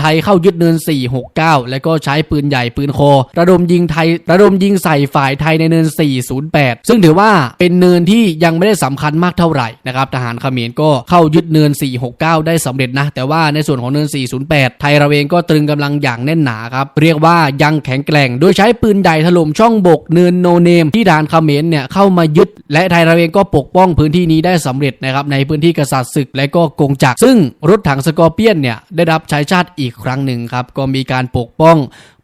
ไทยเข้ายึดเนิน 469 แล้วก็ใช้ปืนใหญ่ปืนโค ระดมยิงไทยระดมยิงใส่ฝ่ายไทยในเนิน 408 ซึ่งถือว่าเป็นเนินที่ยังไม่ได้สำคัญมากเท่าไหร่นะครับทหารเขมรก็เข้ายึดเนิน 469 ได้สำเร็จนะ แต่ว่าในส่วนของเนิน 408 ไทยเราเองก็ตรึงกำลังอย่างแน่นหนาครับ เรียกว่ายังแข็งแกร่ง โดยใช้ปืนใหญ่ถล่มช่องบกเนินโนเนม ที่ทหารเขมรเนี่ยเข้ามายึด และไทยเราเองก็ปกป้องพื้นที่นี้ได้สำเร็จนะครับในพื้นที่กษัตริย์ศึกและก็กงจักรซึ่งรถถังสกอร์เปียนเนี่ยได้รับใช้ชาติอีกครั้งหนึ่งครับ ก็มีการปกป้อง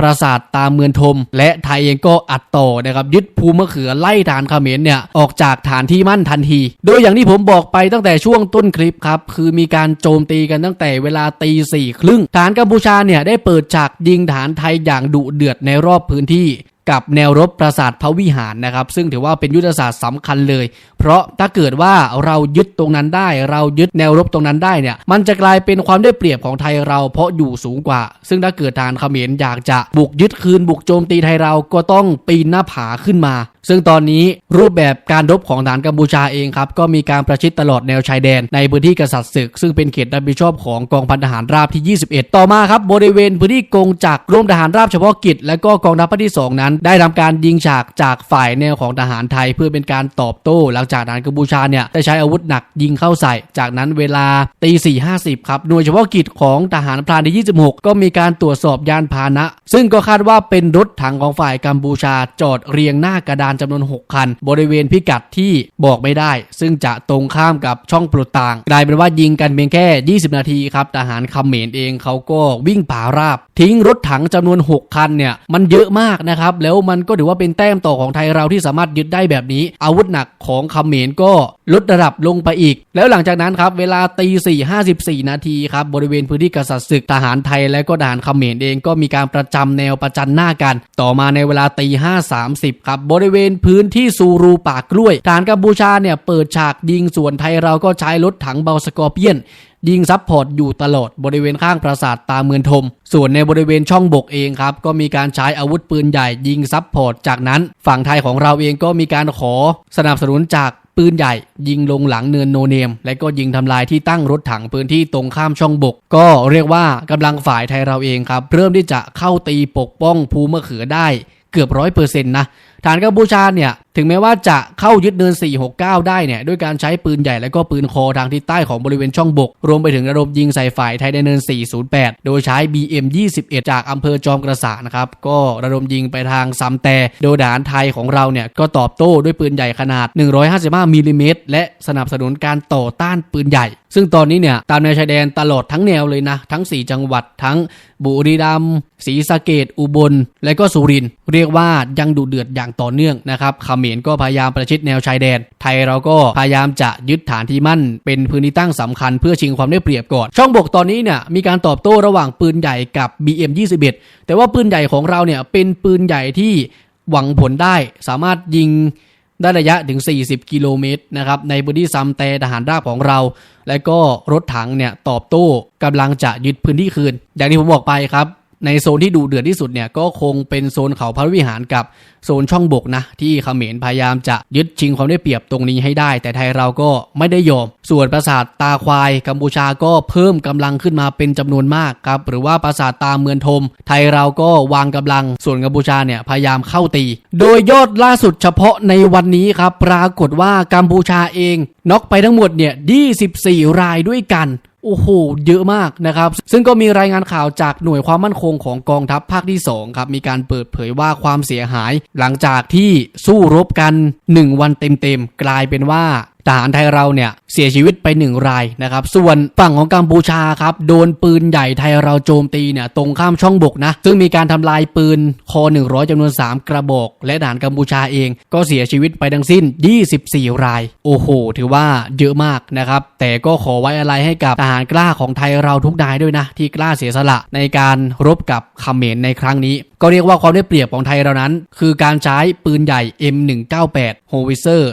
ปราสาทตามเมืองทม และไทยเองก็อัดต่อนะครับยึดภูมะเขือไล่ฐานเขมรเนี่ยออกจากฐานที่มั่นทันที โดยอย่างที่ผมบอกไปตั้งแต่ช่วงต้นคลิปครับคือมีการโจมตีกันตั้งแต่เวลาตีสี่ครึ่งฐานกัมพูชาเนี่ยได้เปิดฉากยิงฐานไทยอย่างดุเดือดในรอบพื้นที่ กับแนวรบปราสาทพระวิหารนะครับ ซึ่งถือว่าเป็นยุทธศาสตร์สำคัญเลย เพราะถ้าเกิดว่าเรายึดตรงนั้นได้ เรายึดแนวรบตรงนั้นได้เนี่ยมันจะกลายเป็นความได้เปรียบของไทยเราเพราะอยู่สูงกว่า ซึ่งถ้าเกิดทานเขมรอยากจะบุกยึดคืนบุกโจมตีไทยเราก็ต้องปีนหน้าผาขึ้นมา ซึ่งตอนนี้รูปแบบการรบของฐานกัมพูชาเองครับก็มีการประชิดตลอดแนวชายแดนในพื้นที่กษัตริย์ศึก ซึ่งเป็นเขตรับผิดชอบของกองพันทหารราบที่ 21 ต่อมาครับบริเวณพื้นที่กงจักรกรมทหารราบเฉพาะกิจ และก็กองทัพภาคที่ 2 นั้น ได้ทำการยิงฉากจากฝ่ายแนวของทหารไทย เพื่อเป็นการตอบโต้ หลังจากทหารกัมพูชาเนี่ยได้ใช้อาวุธหนักยิงเข้าใส่ จากนั้นเวลาตีสี่ห้าสิบครับหน่วยเฉพาะกิจของทหารพรานที่ 26 ก็มีการตรวจสอบยานพาหนะ ซึ่งก็คาดว่าเป็นรถถังของฝ่ายกัมพูชาจอดเรียงหน้ากระดานจำนวน 6 คัน บริเวณพิกัดที่บอกไม่ได้ ซึ่งจะตรงข้ามกับช่องปลดต่างกลายเป็นว่ายิงกันเพียงแค่ 20 นาทีครับทหารเขมรเองเขาก็วิ่งป่าราบ ทิ้งรถถังจำนวน 6 คันเนี่ยมันเยอะมากนะครับแล้วมันก็ถือว่าเป็นแต้มต่อของไทยเราที่สามารถยึดได้แบบนี้ อาวุธหนักของเขมรก็ลดระดับลงไปอีก แล้วหลังจากนั้นครับเวลาตีสี่ห้าสิบสี่นาทีครับบริเวณพื้นที่กษัตริย์ศึกทหารไทยและก็ทหารเขมรเองก็มีการประจำแนวประจันหน้ากัน ต่อมาในเวลาตีห้าสามสิบครับบริเวณพื้นที่ซูรูปากกล้วยทหารกัมพูชาเนี่ยเปิดฉากยิงส่วนไทยเราก็ใช้รถถังเบาสกอร์เปียน ยิงซับพอร์ตอยู่ตลอดบริเวณข้างปราสาทตาเมืองทม ส่วนในบริเวณช่องบกเองครับ ก็มีการใช้อาวุธปืนใหญ่ยิงซับพอร์ตจากนั้น ฝั่งไทยของเราเองก็มีการขอสนับสนุนจากปืนใหญ่ ยิงลงหลังเนินโนเนม และก็ยิงทำลายที่ตั้งรถถังพื้นที่ตรงข้ามช่องบก ก็เรียกว่ากำลังฝ่ายไทยเราเองครับ เริ่มที่จะเข้าตีปกป้องภูมะเขือได้เกือบร้อยเปอร์เซ็นต์นะ ฐานกัมพูชาเนี่ย ถึงแม้ว่าจะเข้ายึดเนิน 469 ได้เนี่ยด้วยการใช้ปืนใหญ่และก็ปืนคอทางทิศใต้ของบริเวณช่องบก รวมไปถึงระดมยิงใส่ฝ่ายไทยในเนิน 408 โดยใช้ BM 21 จากอำเภอจอมกระสานะครับก็ระดมยิงไปทางซัมแต่โดยทหารไทยของเราเนี่ยก็ตอบโต้ด้วยปืนใหญ่ขนาด 155มิลลิเมตรและสนับสนุนการต่อต้านปืนใหญ่ ซึ่งตอนนี้เนี่ยตามแนวชายแดนตลอดทั้งแนวเลยนะ ทั้ง 4 จังหวัดทั้งบุรีรัมย์ศรีสะเกดอุบล และก็สุรินทร์เรียกว่ายังดูเดือดอย่างต่อเนื่องนะครับเขมรก็พยายามประชิดแนวชายแดน ไทยเราก็พยายามจะยึดฐานที่มั่น เป็นพื้นที่ตั้งสำคัญเพื่อชิงความได้เปรียบก่อน ช่องบกตอนนี้เนี่ยมีการตอบโต้ระหว่างปืนใหญ่กับ BM 21 แต่ว่าปืนใหญ่ของเราเนี่ยเป็นปืนใหญ่ที่หวังผลได้สามารถยิงได้ระยะถึง 40 กิโลเมตรนะครับในพื้นที่ซัมแต่ทหารราบของเรา และก็รถถังเนี่ยตอบโต้กำลังจะยึดพื้นที่คืน อย่างที่ผมบอกไปครับ ในโซนที่ดูเดือดที่สุดเนี่ยก็คงเป็นโซนเขาพระวิหารกับโซนช่องบกนะ ที่เขมรพยายามจะยึดชิงความได้เปรียบตรงนี้ให้ได้ แต่ไทยเราก็ไม่ได้ยอม ส่วนปราสาทตาควายกัมพูชาก็เพิ่มกำลังขึ้นมาเป็นจำนวนมากครับหรือว่าปราสาทตาเมืองทม ไทยเราก็วางกำลัง ส่วนกัมพูชาเนี่ยพยายามเข้าตี โดยยอดล่าสุดเฉพาะในวันนี้ครับปรากฏว่ากัมพูชาเองน็อกไปทั้งหมดเนี่ย24 รายด้วยกัน โอ้โห เยอะมากนะครับ ซึ่งก็มีรายงานข่าวจากหน่วยความมั่นคงของกองทัพภาคที่2ครับ มีการเปิดเผยว่าความเสียหาย หลังจากที่สู้รบกัน 1 วันเต็มๆ กลายเป็นว่า ทหารไทยเราเนี่ยเสียชีวิตไป 1 รายนะครับ ส่วนฝั่งของกัมพูชาครับโดนปืนใหญ่ไทยเราโจมตีเนี่ยตรงข้ามช่องบกนะ ซึ่งมีการทำลายปืนคอ 100จำนวน 3 กระบอก และทหารกัมพูชาเองก็เสียชีวิตไปทั้งสิ้น 24 ราย โอ้โห ถือว่าเยอะมากนะครับ แต่ก็ขอไว้อะไรให้กับทหารกล้าของไทยเราทุกนายด้วยนะ ที่กล้าเสียสละในการรบกับเขมรในครั้งนี้ ก็เรียกว่าความได้เปรียบของไทยเรานั้น คือการใช้ปืนใหญ่ M198 โฮวิเซอร์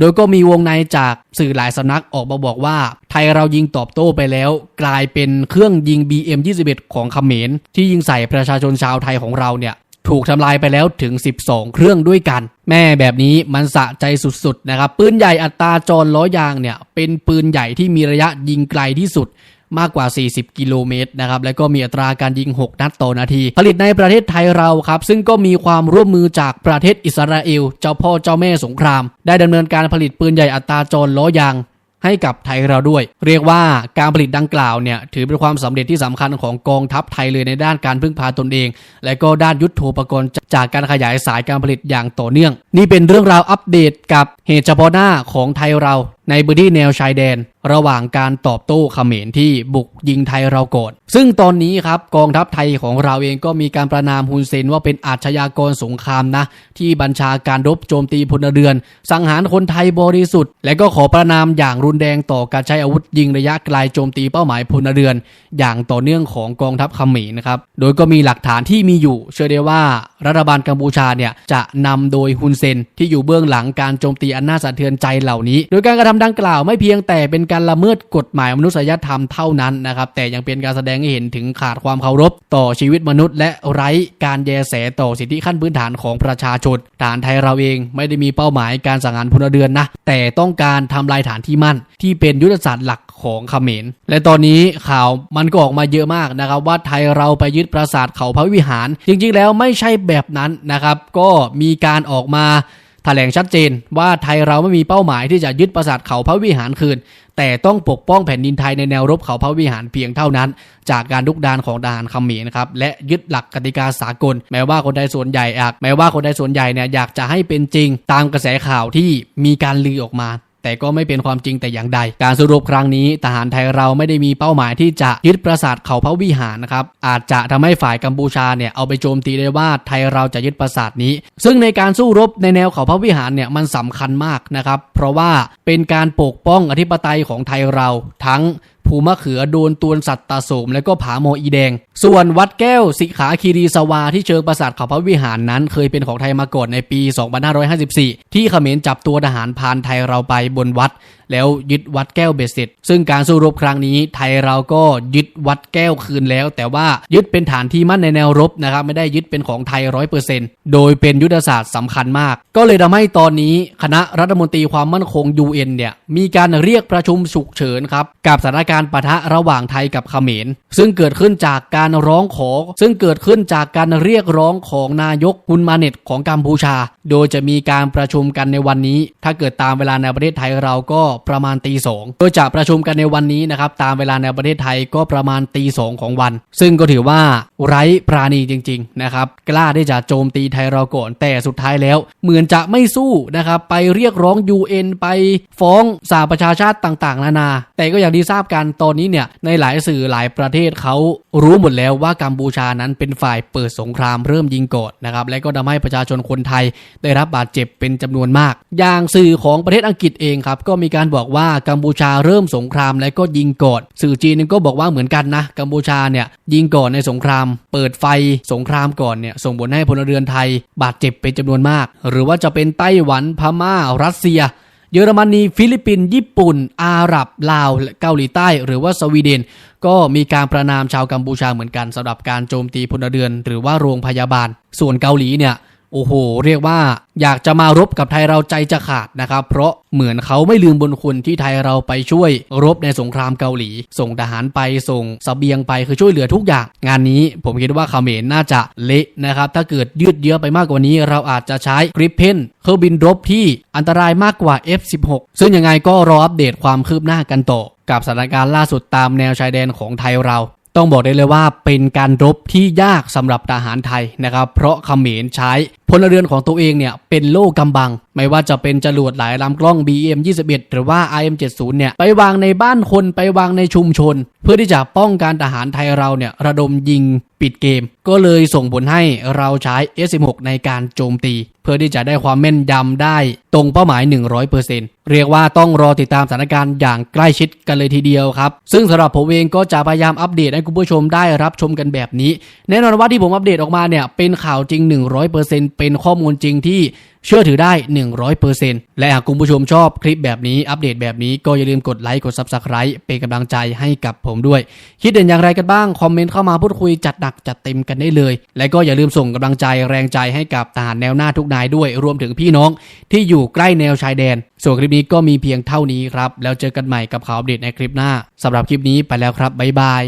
โดยก็มีวงในจากสื่อหลายสำนักออกมาบอกว่า ไทยเรายิงตอบโต้ไปแล้ว กลายเป็นเครื่องยิง BM21 ของเขมร ที่ยิงใส่ประชาชนชาวไทยของเราเนี่ยถูกทำลายไปแล้วถึง 12 เครื่องด้วยกัน แม่แบบนี้มันสะใจสุดๆนะครับ ปืนใหญ่อัตราจรล้อยางเนี่ย เป็นปืนใหญ่ที่มีระยะยิงไกลที่สุด มากกว่า 40 กิโลเมตรนะครับแล้วก็มีอัตราการยิง 6 นัดต่อนาที ผลิตในประเทศไทยเราครับซึ่งก็มีความร่วมมือจากประเทศอิสราเอล เจ้าพ่อเจ้าแม่สงคราม ได้ดำเนินการผลิตปืนใหญ่อัตราจรล้อยางให้กับไทยเราด้วย เรียกว่าการผลิตดังกล่าวเนี่ยถือเป็นความสำเร็จที่สำคัญของกองทัพไทยเลยในด้านการพึ่งพาตนเอง และก็ด้านยุทโธปกรณ์จากการขยายสายการผลิตอย่างต่อเนื่อง นี่เป็นเรื่องราวอัปเดตกับเหตุเฉพาะหน้าของไทยเรา ในพื้นที่แนวชายแดน ระหว่างการตอบโต้เขมรที่บุกยิงไทยเราก่อนซึ่งตอนนี้ครับกองทัพไทยของเราเองก็มีการประนามฮุนเซนว่าเป็นอาชญากรสงครามนะ ที่บัญชาการรบโจมตีพลเรือน สังหารคนไทยบริสุทธิ์ และก็ขอประนามอย่างรุนแรงต่อการใช้อาวุธยิงระยะไกลโจมตีเป้าหมายพลเรือน อย่างต่อเนื่องของกองทัพเขมรนะครับโดยก็มีหลักฐานที่มีอยู่ เชื่อได้ว่า รัฐบาลกัมพูชาเนี่ยจะนำโดยฮุนเซนที่อยู่เบื้องหลังการโจมตีอันน่าสะเทือนใจเหล่านี้ โดยการกระทำดังกล่าวไม่เพียงแต่เป็นการละเมิดกฎหมายมนุษยธรรมเท่านั้นนะครับแต่ยังเป็นการแสดงให้เห็นถึงขาดความเคารพ ต่อชีวิตมนุษย์ และไร้การแยแสต่อสิทธิขั้นพื้นฐานของประชาชนฐานไทยเราเองไม่ได้มีเป้าหมายการสังหารพลเรือนนะแต่ต้องการทำลายฐานที่มั่น ที่เป็นยุทธศาสตร์หลักของเขมร และตอนนี้ข่าวมันก็ออกมาเยอะมากนะครับว่าไทยเราไปยึดปราสาทเขาพระวิหาร จริงๆ แล้วไม่ใช่แบบนั้นนะครับ ก็มีการออกมาแถลงชัดเจนว่าไทยเราไม่มีเป้าหมายที่จะยึดปราสาทเขาพระวิหารคืน แต่ต้องปกป้องแผ่นดินไทยในแนวรบเขาพระวิหารเพียงเท่านั้น จากการลุกดานของทหารเขมรนะครับและยึดหลักกติกาสากล แม้ว่าคนไทยส่วนใหญ่อากแม้ว่าคนไทยส่วนใหญ่เนี่ยอยากจะให้เป็นจริง ตามกระแสข่าวที่มีการลือออกมา แต่ก็ไม่เป็นความจริงแต่อย่างใด การสรุปครั้งนี้ ทหารไทยเราไม่ได้มีเป้าหมายที่จะยึดปราสาทเขาพระวิหารนะครับอาจจะทำให้ฝ่ายกัมพูชาเนี่ยเอาไปโจมตีได้ว่าไทยเราจะยึดปราสาทนี้ ซึ่งในการสู้รบในแนวเขาพระวิหารเนี่ยมันสำคัญมากนะครับ เพราะว่าเป็นการปกป้องอธิปไตยของไทยเราทั้งภูมะเขือโดนตวนสัตตาโสม และก็ผาโมอีแดง ส่วนวัดแก้วสิขาคีรีสวาที่เชิงปราสาทเขาพระวิหารนั้นเคยเป็นของไทยมาก่อนในปี 2554 ที่เขมรจับตัวทหารพานไทยเราไปบนวัด แล้วยึดวัดแก้วเบสเสร็จ ซึ่งการสู้รบครั้งนี้ไทยเราก็ยึดวัดแก้วคืนแล้ว แต่ว่ายึดเป็นฐานที่มั่นในแนวรบนะครับไม่ได้ยึดเป็นของไทยร้อยเปอร์เซ็นต์โดยเป็นยุทธศาสตร์สำคัญมาก ก็เลยทำให้ตอนนี้คณะรัฐมนตรีความมั่นคง UN เนี่ยมีการเรียกประชุมฉุกเฉินครับกับสถานการณ์ปะทะระหว่างไทยกับเขมร ซึ่งเกิดขึ้นจากการร้องขอ ซึ่งเกิดขึ้นจากการเรียกร้องของนายกฮุนมาเน็ตของกัมพูชา โดยจะมีการประชุมกันในวันนี้ ถ้าเกิดตามเวลาในประเทศไทยเราก็ประมาณตีสองโดยจะประชุมกันในวันนี้นะครับตามเวลาในประเทศไทยก็ประมาณตีสองของวัน ซึ่งก็ถือว่าไร้ปราณีจริงๆนะครับกล้าที่จะโจมตีไทยเราก่อนแต่สุดท้ายแล้ว เหมือนจะไม่สู้นะครับไปเรียกร้อง UN ไปฟ้องสหประชาชาติต่างๆ นานา แต่ก็อย่างที่ทราบกันตอนนี้เนี่ยในหลายสื่อหลายประเทศเขารู้หมดแล้วว่ากัมพูชานั้นเป็นฝ่ายเปิดสงครามเริ่มยิงก่อนนะครับและก็ทำให้ประชาชนคนไทยได้รับบาดเจ็บเป็นจำนวนมาก อย่างสื่อของประเทศอังกฤษเองครับก็มีการบอกว่ากัมพูชาเริ่มสงครามและก็ยิงก่อนสื่อจีนก็บอกว่าเหมือนกันนะกัมพูชาเนี่ยยิงก่อนในสงคราม เปิดไฟสงครามก่อนเนี่ยส่งผลให้พลเรือนไทย บาดเจ็บเป็นจำนวนมาก หรือว่าจะเป็นไต้หวันพม่า รัสเซียเยอรมนีฟิลิปปินส์ญี่ปุ่น อาหรับ ลาวและเกาหลีใต้ หรือว่าสวีเดน ก็มีการประนามชาวกัมพูชาเหมือนกันสำหรับการโจมตีพลเรือน หรือว่าโรงพยาบาล ส่วนเกาหลีเนี่ย โอ้โห เรียกว่าอยากจะมารบกับไทยเราใจจะขาดนะครับ เพราะเหมือนเขาไม่ลืมบุญคุณที่ไทยเราไปช่วยรบในสงครามเกาหลี ส่งทหารไปส่งสเสบียงไปคือช่วยเหลือทุกอย่าง งานนี้ผมคิดว่าเขมรน่าจะเละนะครับ ถ้าเกิดยืดเยื้อไปมากกว่านี้ เราอาจจะใช้กริปเพนเครื่องบินรบที่อันตรายมากกว่า F16 ซึ่งยังไงก็รออัปเดตความคืบหน้ากันต่อกับสถานการณ์ล่าสุดตามแนวชายแดนของไทยเรา ต้องบอกได้เลยว่าเป็นการรบที่ยากสำหรับทหารไทยนะครับ เพราะเขมรใช้พลเรือนของตัวเองเนี่ยเป็นโล่กำบัง ไม่ว่าจะเป็นจรวดหลายลำกล้อง BM 21 หรือว่า IM 70เนี่ยไปวางในบ้านคนไปวางในชุมชน เพื่อที่จะป้องกันทหารไทยเราเนี่ยระดมยิงปิดเกม ก็เลยส่งผลให้เราใช้ S16 ในการโจมตี เพื่อที่จะได้ความแม่นยำได้ตรงเป้าหมาย 100%เรียกว่าต้องรอติดตามสถานการณ์อย่างใกล้ชิดกันเลยทีเดียวครับ ซึ่งสำหรับผมเองก็จะพยายามอัปเดตให้คุณผู้ชมได้รับชมกันแบบนี้ แน่นอนว่าที่ผมอัปเดตออกมาเนี่ยเป็นข่าวจริง 100%เป็นข้อมูลจริงที่ เชื่อถือได้ 100%และหากคุณผู้ชมชอบคลิปแบบนี้อัปเดตแบบนี้ก็อย่าลืมกดไลค์กด Subscribe เป็นกำลังใจให้กับผมด้วย คิดเห็นอย่างไรกันบ้าง คอมเมนต์เข้ามาพูดคุยจัดหนักจัดเต็มกันได้เลย และก็อย่าลืมส่งกำลังใจแรงใจให้กับทหารแนวหน้าทุกนายด้วย รวมถึงพี่น้องที่อยู่ใกล้แนวชายแดน ส่วนคลิปนี้ก็มีเพียงเท่านี้ครับแล้วเจอกันใหม่กับข่าวอัปเดตในคลิปหน้าสำหรับคลิปนี้ไปแล้วครับบ๊ายบาย